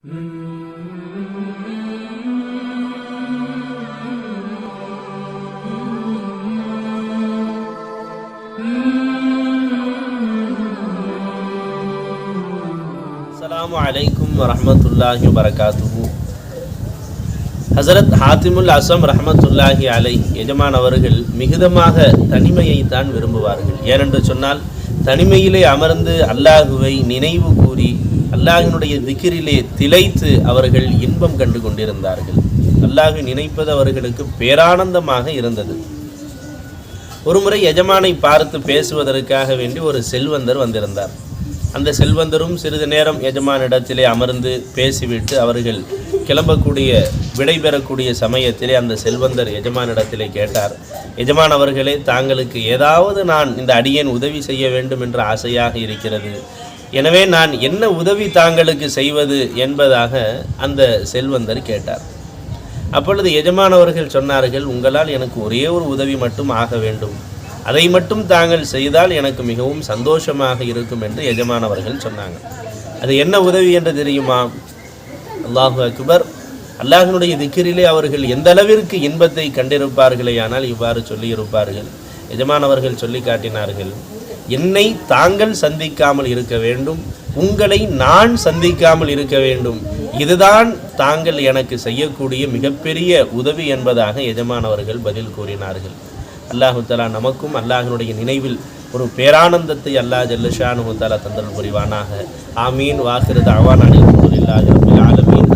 Assalamu alaikum wa rahmatullahi wa barakatuhu. ஹசரத் ஹாத்திமுல் அசம் ரஹமத்துல்லாஹி அலை எஜமான் அவர்கள் மிகுதமாக தனிமையை தான் விரும்புவார்கள். ஏனென்று சொன்னால் தனிமையிலே அமர்ந்து அல்லாஹுவை நினைவு கூறி அல்லாஹினுடைய திகிரிலே திளைத்து அவர்கள் இன்பம் கண்டு கொண்டிருந்தார்கள். அல்லாஹு நினைப்பது அவர்களுக்கு பேரானந்தமாக இருந்தது. ஒருமுறை எஜமானை பார்த்து பேசுவதற்காக வேண்டி ஒரு செல்வந்தர் வந்திருந்தார். அந்த செல்வந்தரும் சிறிது நேரம் எஜமானிடத்திலே அமர்ந்து பேசிவிட்டு அவர்கள் கிளம்பக்கூடிய விடைபெறக்கூடிய சமயத்திலே அந்த செல்வந்தர் எஜமானிடத்திலே கேட்டார் எஜமான் அவர்களே தாங்களுக்கு ஏதாவது நான் இந்த அடியேன் உதவி செய்ய வேண்டும் என்ற ஆசையாக இருக்கிறது. எனவே நான் என்ன உதவி தாங்களுக்கு செய்வது? என்பதாக அந்த செல்வந்தர் கேட்டார். அப்பொழுது எஜமானவர்கள் சொன்னார்கள் உங்களால் எனக்கு ஒரே ஒரு உதவி மட்டும் ஆக வேண்டும். அதை மட்டும் தாங்கள் செய்தால் எனக்கு மிகவும் சந்தோஷமாக இருக்கும் என்று எஜமானவர்கள் சொன்னாங்க. அது என்ன உதவி என்று தெரியுமா? அல்லாஹு அக்பர் அல்லாஹினுடைய திக்கிரிலே அவர்கள் எந்த அளவிற்கு இன்பத்தை கண்டிருப்பார்களே ஆனால் இவ்வாறு சொல்லியிருப்பார்கள். எஜமானவர்கள் சொல்லி காட்டினார்கள் என்னை தாங்கள் சந்திக்காமல் இருக்க வேண்டும் உங்களை நான் சந்திக்காமல் இருக்க வேண்டும். இதுதான் தாங்கள் எனக்கு செய்யக்கூடிய மிகப்பெரிய உதவி என்பதாக எஜமானவர்கள் பதில் கூறினார்கள். அல்லாஹு தலா நமக்கும் அல்லாஹினுடைய நினைவில் ஒரு பேரானந்தத்தை அல்லாஹ் ஜல்லுஷானு தலா தந்தல் புரிவானாக. ஆமீன். வாஹிரத் அவான் அலி அலமதுல்லாஹி ஆலமீன்.